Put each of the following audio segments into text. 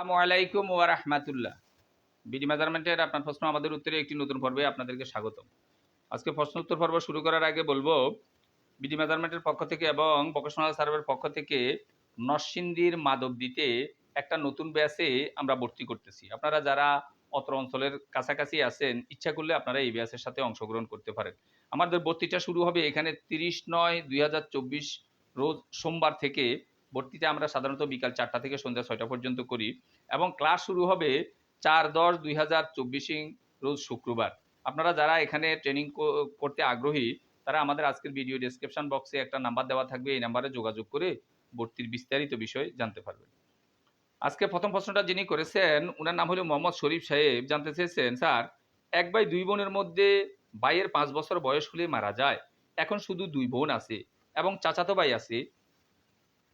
আসসালামু আলাইকুম ওয়া রাহমাতুল্লাহ। বিডি মেজারমেন্টের আপনার প্রশ্ন আমাদের উত্তরে একটি নতুন পর্বে আপনাদেরকে স্বাগতম। আজকে প্রশ্ন উত্তর পর্ব শুরু করার আগে বলব, বিডি মেজারমেন্টের পক্ষ থেকে এবং ভোকেশনাল সার্ভের পক্ষ থেকে নরসিংদীর দিতে একটা নতুন ব্যাচে আমরা ভর্তি করতেছি। আপনারা যারা অত্র অঞ্চলের কাছাকাছি আছেন, ইচ্ছা করলে আপনারা এই ব্যাচের সাথে অংশগ্রহণ করতে পারেন। আমাদের ভর্তিটা শুরু হবে এখানে তিরিশ নয় দুই রোজ সোমবার থেকে ভর্তিতে আমরা সাধারণত বিকাল চারটা থেকে সন্ধ্যা ছয়টা পর্যন্ত করি এবং ক্লাস শুরু হবে চার দশ দুই হাজার চব্বিশে রোজ শুক্রবার। আপনারা যারা এখানে ট্রেনিং করতে আগ্রহী, তারা আমাদের আজকের ভিডিও ডেসক্রিপশন বক্সে একটা নাম্বার দেওয়া থাকবে, এই নাম্বারে যোগাযোগ করে ভর্তির বিস্তারিত বিষয় জানতে পারবেন। আজকে প্রথম প্রশ্নটা যিনি করেছেন ওনার নাম হলো মোহাম্মদ শরীফ সাহেব। জানতে চেয়েছেন, স্যার, এক ভাই দুই বোনের মধ্যে ভাইয়ের পাঁচ বছর বয়স হলে মারা যায়। এখন শুধু দুই বোন আছে এবং চাচাতো ভাই আছে।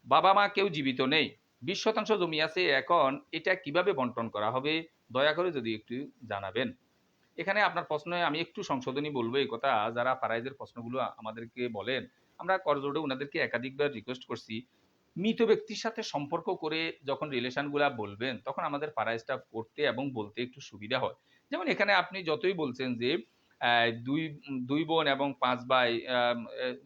বাবা মা কেউ জীবিত নেই। বিশ শতাংশ জমি আছে, এখন এটা কীভাবে বন্টন করা হবে? দয়া করে যদি একটু জানাবেন। এখানে আপনার প্রশ্নে আমি একটু সংশোধনী বলব এই কথা। যারা ফারাইজের প্রশ্নগুলো আমাদেরকে বলেন, আমরা করজোড়ে ওনাদেরকে একাধিকবার রিকোয়েস্ট করছি। মৃত ব্যক্তির সাথে সম্পর্ক করে যখন রিলেশনগুলা বলবেন, তখন আমাদের ফারাইজটা করতে এবং বলতে একটু সুবিধা হয়। যেমন এখানে আপনি যতই বলছেন যে দুই দুই বোন এবং পাঁচ ভাই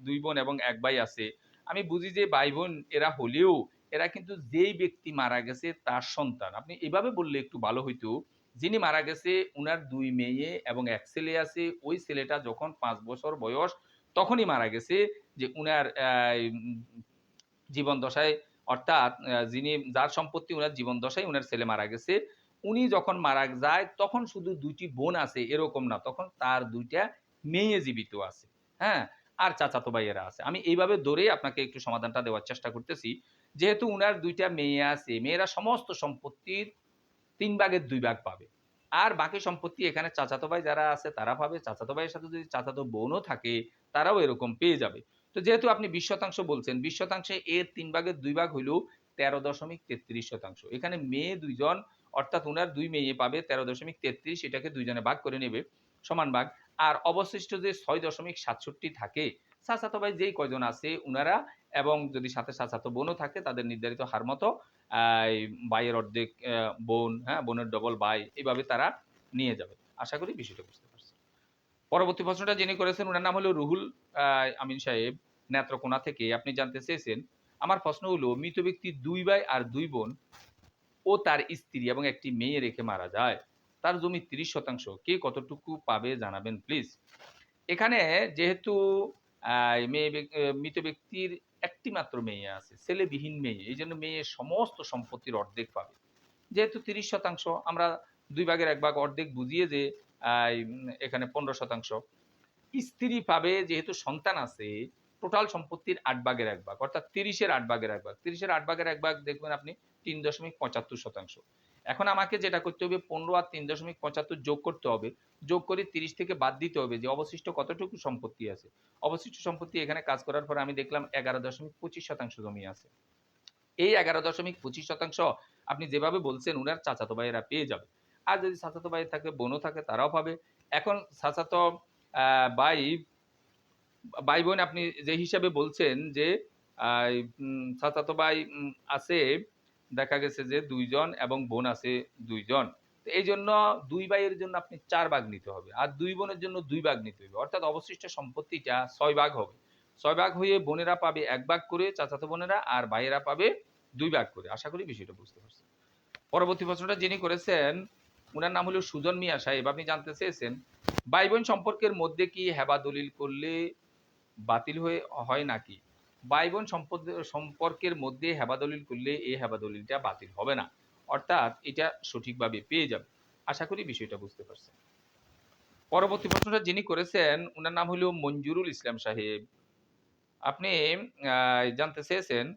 দুই বোন এবং এক ভাই আছে আমি বুঝি যে ভাই বোন এরা হলেও এরা কিন্তু যেই ব্যক্তি মারা গেছে তার সন্তান। আপনি এভাবে বললে একটু ভালো হইতো। যিনি মারা গেছে, উনার দুই মেয়ে এবং এক ছেলে আছে। ওই ছেলেটা যখন পাঁচ বছর বয়স, তখনই মারা গেছে যে উনার জীবন দশায়, অর্থাৎ যিনি যার সম্পত্তি উনার জীবন দশায় উনার ছেলে মারা গেছে, উনি যখন মারা যায়, তখন শুধু দুইটি বোন আছে, এরকম না। তখন তার দুইটা মেয়ে জীবিত আছে। হ্যাঁ? আর চাচাতো ভাইয়েরা আছে। আমি এইভাবে ধরে আপনাকে একটু সমাধানটা দেওয়ার চেষ্টা করতেছি। যেহেতু উনার দুইটা মেয়ে আছে, মেয়েরা সমস্ত সম্পত্তির তিন ভাগের দুই ভাগ পাবে। আর বাকি সম্পত্তি এখানে চাচাতো ভাই যারা আছে, তারা পাবে। চাচাতো ভাইয়ের সাথে যদি চাচাতো বোনও থাকে, তারাও এরকম পেয়ে যাবে। তো যেহেতু আপনি বিশ শতাংশ বলছেন, বিশ শতাংশে এর তিন ভাগের দুই ভাগ হইল তেরো দশমিক তেত্রিশ শতাংশ। এখানে মেয়ে দুইজন, অর্থাৎ উনার দুই মেয়ে পাবে তেরো দশমিক তেত্রিশ, এটাকে দুইজনে ভাগ করে নেবে, সমান ভাগ। আর অবশিষ্ট যে ছয় দশমিক সাতষট্টি থাকে চাচাতো ভাই যেই কয়জন আছে উনারা এবং যদি সাথে চাচাতো বোনও থাকে, তাদের নির্ধারিত হার মতো ভাইয়ের অর্ধেক বোন হ্যাঁ বোনের ডবল ভাই এইভাবে তারা নিয়ে যাবে। আশা করি বিষয়টা বুঝতে পারছেন। পরবর্তী প্রশ্নটা যিনি করেছেন ওনার নাম হলো রুহুল আমিন সাহেব, নেত্রকোনা থেকে। আপনি জানতে চেয়েছেন, আমার প্রশ্ন হলো, মৃত ব্যক্তি দুই ভাই আর দুই বোন ও তার স্ত্রী এবং একটি মেয়ে রেখে মারা যায়। তার জমি তিরিশ শতাংশ। কে কতটুকু পাবে জানাবেন প্লিজ এখানে যেহেতু মেয়ে মৃত ব্যক্তির একটি মাত্র মেয়ে আছে, ছেলেবিহীন মেয়ে, এই জন্য মেয়ে সমস্ত সম্পত্তির অর্ধেক পাবে। যেহেতু তিরিশ শতাংশ, আমরা দুই ভাগের এক ভাগ অর্ধেক বুঝিয়ে যে এখানে পনেরো শতাংশ। স্ত্রী পাবে, যেহেতু সন্তান আছে, টোটাল সম্পত্তির আট ভাগের এক ভাগ, অর্থাৎ তিরিশের আট ভাগের এক ভাগ। তিরিশের আট ভাগের এক ভাগ দেখবেন আপনি তিন দশমিক পঁচাত্তর শতাংশ। এখন আমাকে যেটা করতে হবে, পনেরো আর তিন দশমিক পঁচাত্তর যোগ করতে হবে। যোগ করে তিরিশ থেকে বাদ দিতে হবে যে অবশিষ্ট কতটুকু সম্পত্তি আছে। অবশিষ্ট সম্পত্তি এখানে কাজ করার পর আমি দেখলাম এগারো দশমিক পঁচিশ শতাংশ জমি আছে। এই এগারো দশমিক পঁচিশ শতাংশ আপনি যেভাবে বলছেন, উনার চাচাতো ভাইয়েরা পেয়ে যাবে। আর যদি চাচাতো ভাই থাকে, বোনও থাকে, তারাও পাবে। এখন চাচাতো ভাই ভাই বোন আপনি যে হিসাবে বলছেন যে চাচাতো ভাই আছে দেখা গেছে যে দুইজন এবং বোন আছে দুইজন। তো এই জন্য দুই ভাইয়ের জন্য আপনি চার ভাগ নিতে হবে আর দুই বোনের জন্য দুই ভাগ নিতে হবে। অর্থাৎ অবশিষ্ট সম্পত্তিটা ছয় ভাগ হবে। ছয় ভাগ হয়ে বোনেরা পাবে এক ভাগ করে, চাচাতো বোনেরা আর ভাইয়েরা পাবে দুই ভাগ করে। আশা করি বিষয়টা বুঝতে পারছেন। পরবর্তী প্রশ্নটা যিনি করেছেন ওনার নাম হলো সুজন মিয়া সাহেব। আপনি জানতে চেয়েছেন ভাই বোন সম্পর্কের মধ্যে কি হেবা দলিল করলে বাতিল হয়ে, হয় নাকি? ভাই বোন সম্পদ- সম্পর্কের মধ্যে হেবাদলিল করলে এই হেবাদলিলটা বাতিল হবে না। অর্থাৎ এটা সঠিকভাবে পেয়ে যাবে। আশা করি বিষয়টা বুঝতে পারছেন। পরবর্তী প্রশ্নটা যিনি করেছেন ওনার নাম হলো মঞ্জুরুল ইসলাম সাহেব। আপনি জানতে চেয়েছেন,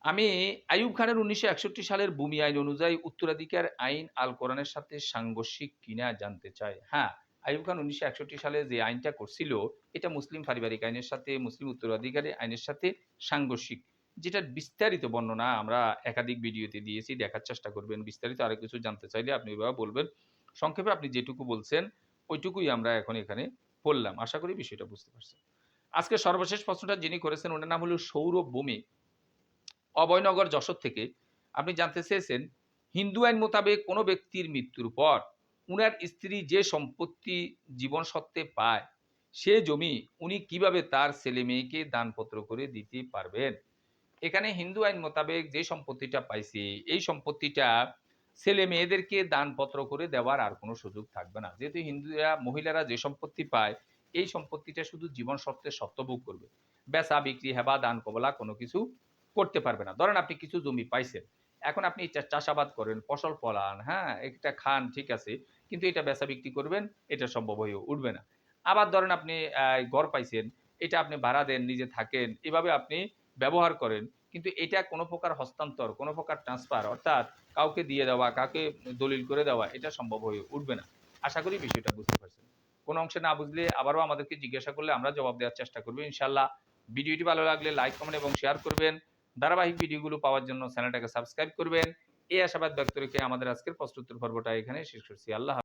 আমি আইয়ুব খানের উনিশশো একষট্টি সালের ভূমি আইন অনুযায়ী উত্তরাধিকার আইন আল কোরআনের সাথে সাংঘর্ষিক কিনা জানতে চাই। হ্যাঁ আইয়ুব খান উনিশশো একষট্টি সালে যে আইনটা করছিল, এটা মুসলিম পারিবারিক আইনের সাথে, মুসলিম উত্তরাধিকারী আইনের সাথে সাংঘর্ষিক। যেটার বিস্তারিত বর্ণনা আমরা একাধিক ভিডিওতে দিয়েছি, দেখার চেষ্টা করবেন। বিস্তারিত আরও কিছু জানতে চাইলে আপনি এভাবে বলবেন। সংক্ষেপে আপনি যেটুকু বলছেন, ওইটুকুই আমরা এখন এখানে বললাম। আশা করি বিষয়টা বুঝতে পারছেন। আজকে সর্বশেষ প্রশ্নটা যিনি করেছেন, ওনার নাম হলো সৌরভ ভূমি অভয়নগর যশোর থেকে আপনি জানতে চেয়েছেন, হিন্দু আইন মোতাবেক কোনো ব্যক্তির মৃত্যুর পর উনার স্ত্রী যে সম্পত্তি জীবন সত্ত্বে পায়, সে জমি উনি কীভাবে তার ছেলে মেয়েকে দানপত্র করে দিতে পারবেন? এখানে হিন্দু আইন মোতাবেক যে সম্পত্তিটা পাইছে, এই সম্পত্তিটা ছেলে মেয়েদেরকে দানপত্র করে দেওয়ার আর কোনো সুযোগ থাকবে না। যেহেতু হিন্দুরা, মহিলারা যে সম্পত্তি পায়, এই সম্পত্তিটা শুধু জীবন সত্ত্বে সত্যভোগ করবে। বেচা, বিক্রি, হেবা, দান, কবলা কোনো কিছু করতে পারবে না। ধরেন আপনি কিছু জমি পাইছেন, এখন আপনি চাষাবাদ করেন, ফসল ফলান হ্যাঁ এটা খান, ঠিক আছে কিন্তু এটা বেচা বিক্রি করবেন, এটা সম্ভব হয়ে উঠবে না। আবার ধরেন আপনি ঘর পাইছেন, এটা আপনি ভাড়া দেন, নিজে থাকেন, এভাবে আপনি ব্যবহার করেন, কিন্তু এটা কোনো প্রকার হস্তান্তর, কোনো প্রকার ট্রান্সফার অর্থাৎ কাউকে দিয়ে দেওয়া, কাউকে দলিল করে দেওয়া, এটা সম্ভব হয়ে উঠবে না। আশা করি বিষয়টা বুঝতে পারছেন। কোনো অংশে না বুঝলে আবারও আমাদেরকে জিজ্ঞাসা করলে আমরা জবাব দেওয়ার চেষ্টা করব ইনশাল্লাহ ভিডিওটি ভালো লাগলে লাইক কমেন্ট এবং শেয়ার করবেন। ধারাবাহিক ভিডিওগুলো পাওয়ার জন্য চ্যানেলটাকে সাবস্ক্রাইব করবেন। এই আশাবাদ ব্যক্ত রেখে আমাদের আজকের প্রশ্নোত্তর পর্বটা এখানে শেষ করছি আল্লাহ।